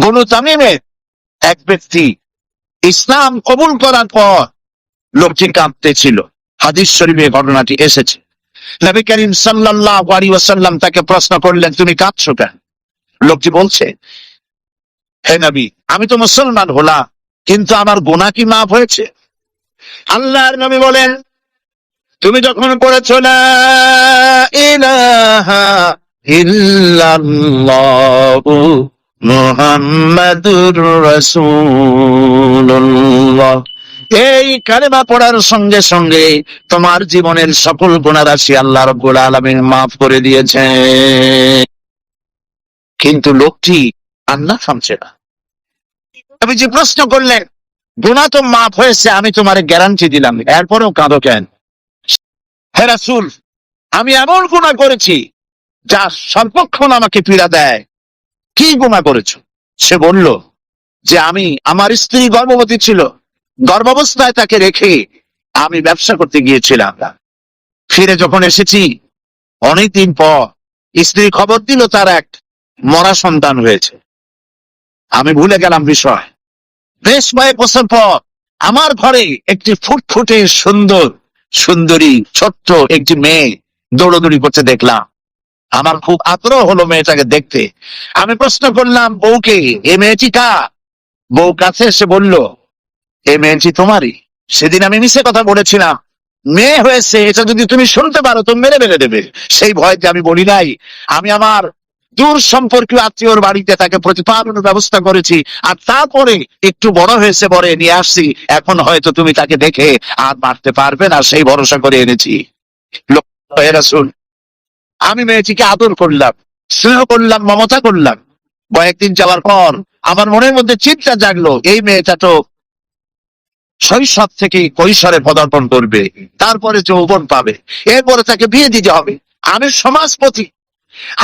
বনু তামিমের এক ব্যক্তি ইসলাম কবুল করার পর লোকটি কাঁদতেছিল হাদিস শরীফে ঘটনাটি এসেছে। নবী করিম সাল্লাহ আলী তাকে প্রশ্ন করলেন, তুমি কাঁদছো কেন? লোকটি বলছে, হে নবী, আমি তো মুসলমান হলাম, কিন্তু আমার গোনা কি মাফ হয়েছে? আল্লাহর নবী বলেন, তুমি যখন করেছ না ইলাহা মুহাম্মাদুর রাসূলুল্লাহ। এই কালেমা পড়ার সঙ্গে সঙ্গে তোমার জীবনের সকল গুণারাশি আল্লাহ রব্বুল আলামিন মাফ করে দিয়েছে কিন্তু লোকটি আল্লাহ থামছে না। আমি যে প্রশ্ন করলেন গুণা তো মাফ হয়েছে, আমি তোমার গ্যারান্টি দিলাম। এরপরেও কাঁদো কেন? হে রাসূল, আমি এমন গুণা করেছি, যা সর্বক্ষণ আমাকে পীড়া দেয়। কি গুণা করেছ? সে বলল যে আমি, আমার স্ত্রী গর্ভবতী ছিল। গর্ভাবস্থায় তাকে রেখে আমি ব্যবসা করতে গিয়েছিলাম। ফিরে যখন এসেছি, অনেকদিন পর স্ত্রী খবর দিল তার এক মরা সন্তান হয়েছে। আমি ভুলে গেলাম বিষয়। বেশ কয়েক বছর পর আমার ঘরে একটি ফুটফুটে সুন্দর, সুন্দরী, ছোট্ট একটি মেয়ে দৌড়দৌড়ি করতে দেখলাম। আমার খুব আগ্রহ হলো মেয়েটাকে দেখতে। আমি প্রশ্ন করলাম বউকে এ মেয়েটি কা বউ কাছে এসে বলল এ মেয়েটি তোমারই। সেদিন আমি মিশে কথা বলেছিলাম মেয়ে হয়েছে এটা যদি তুমি শুনতে পারো তো মেরে মেরে দেবে। সেই ভয়তে আমি বলি নাই আমি আমার দূর সম্পর্কীয় আত্মীয়র বাড়িতে তাকে প্রতিপালনের ব্যবস্থা করেছি আর তারপরে একটু বড় হয়েছে বরে নিয়ে আসছি এখন হয়তো তুমি তাকে দেখে আর মারতে পারবে না সেই ভরসা করে এনেছি। লোক রাসূল, আমি মেয়েটিকে আদর করলাম, স্নেহ করলাম, মমতা করলাম কয়েকদিন যাওয়ার পর আমার মনের মধ্যে চিন্তা জাগলো, এই মেয়েটা তো শৈশব থেকে কৈশোরে পদার্পণ করবে, তারপরে যৌবন পাবে, এরপরে তাকে বিয়ে দিতে হবে আমি সমাজপতি,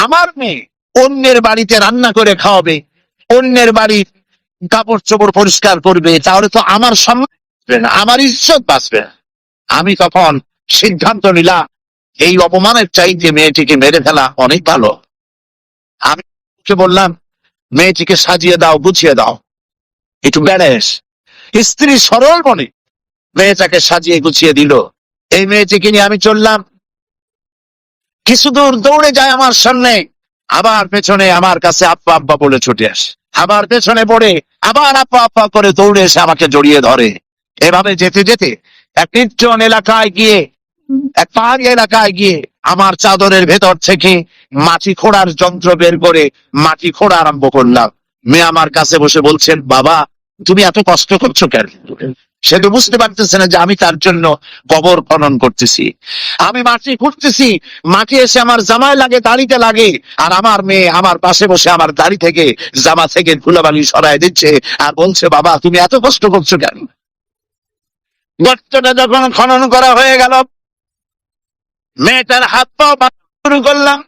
আমার মেয়ে অন্যের বাড়িতে রান্না করে খাওয়াবে, অন্যের বাড়ির কাপড় চোপড় পরিষ্কার করবে, তাহলে তো আমার সম্মান আমার ইজ্জত বাঁচবে। আমি তখন সিদ্ধান্ত নিলাম এই অপমানের চাইতে মেয়েটিকে মেরে ফেলা অনেক ভালো। আমি বললাম, মেয়েটিকে সাজিয়ে দাও, গুছিয়ে দাও। একটু বেড়েস। স্ত্রী সরল মনে মেয়েটাকে সাজিয়ে গুছিয়ে দিল। এই মেয়েটিকে নিয়ে আমি চললাম। কিছু দূর দৌড়ে যায় আমার সামনে। আবার পেছনে আমার কাছে আপ্পা আব্বা বলে ছুটে আসে। আবার পেছনে পড়ে, আবার আপ্পা আপ্পা করে দৌড়ে এসে আমাকে জড়িয়ে ধরে। এভাবে যেতে যেতে এক নির্জন এলাকায় গিয়ে এক পাহাড়ি এলাকায় গিয়ে আমার চাদরের ভেতর থেকে মাটি খোঁড়ার যন্ত্র বের করে মাটি খোঁড়া আরম্ভ করলাম। মেয়ে আমার কাছে বসে বলছেন, বাবা, তুমি এত কষ্ট করছ কেন? সে তো বুঝতে পারতেছে না যে আমি তার জন্য কবর খনন করতেছি। আমি মাটি খুঁড়তেছি, মাটি এসে আমার জামায় লাগে, দাড়িতে লাগে, আর আমার মেয়ে আমার পাশে বসে আমার দাড়ি থেকে জামা থেকে ধুলাবালি সরাই দিচ্ছে আর বলছে, বাবা, তুমি এত কষ্ট করছ কেন? গর্তটা যখন খনন করা হয়ে গেল মেয়েটার হাত পা বাঁধা শুরু করলাম।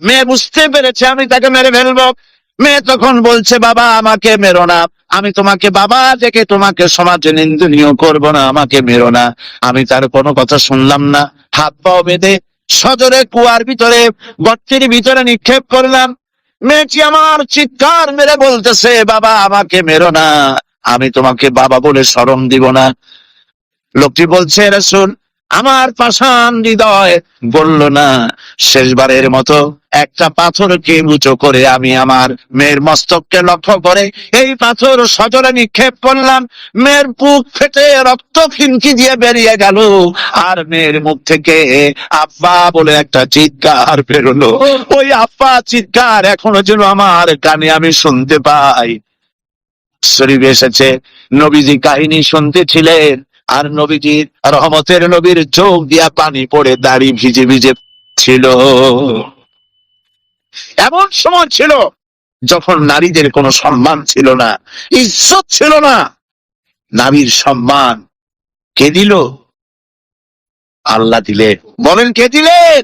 মেয়ে বুঝতে পেরেছে আমি তাকে মেরে ফেলব। মেয়ে তখন বলছে, বাবা, আমাকে মেরো না। আমি তোমাকে বাবা ডেকে তোমাকে সমাজে নিন্দনীয় করব না। আমাকে মেরো না। আমি তার কোনো কথা শুনলাম না। হাত পাও বেঁধে সজরে কুয়ার ভিতরে, গর্তের ভিতরে নিক্ষেপ করলাম। মেয়েটি আমার চিৎকার মেরে বলতেছে, বাবা, আমাকে মেরো না। আমি তোমাকে বাবা বলে স্মরণ দিব না। লোকটি বলছে রসুল আমার পাষাণ হৃদয় বলল, না, শেষবারের মতো একটা পাথরকে উঁচু করে আমি আমার মেয়ের মস্তককে লক্ষ্য করে এই পাথর সজরে নিক্ষেপ করলাম। মেয়ের বুক ফেটে রক্ত ফিনকি দিয়ে বেরিয়ে গেল। আর মেয়ের মুখ থেকে আব্বা বলে একটা চিৎকার বেরোলো। ওই আব্বা চিৎকার এখনও যেন আমার কানে আমি শুনতে পাই। শরীফ এসেছে নবীজি কাহিনী শুনতেছিলেন আর নবীজির রহমতের নবীর চোখ দিয়া পানি পড়ে দাড়ি ভিজে ভিজে ছিল। এমন সময় ছিল যখন নারীদের কোনো সম্মান ছিল না, ইজ্জত ছিল না। নারীর সম্মান কে দিল? আল্লাহ দিলেন। বলেন, কে দিলেন?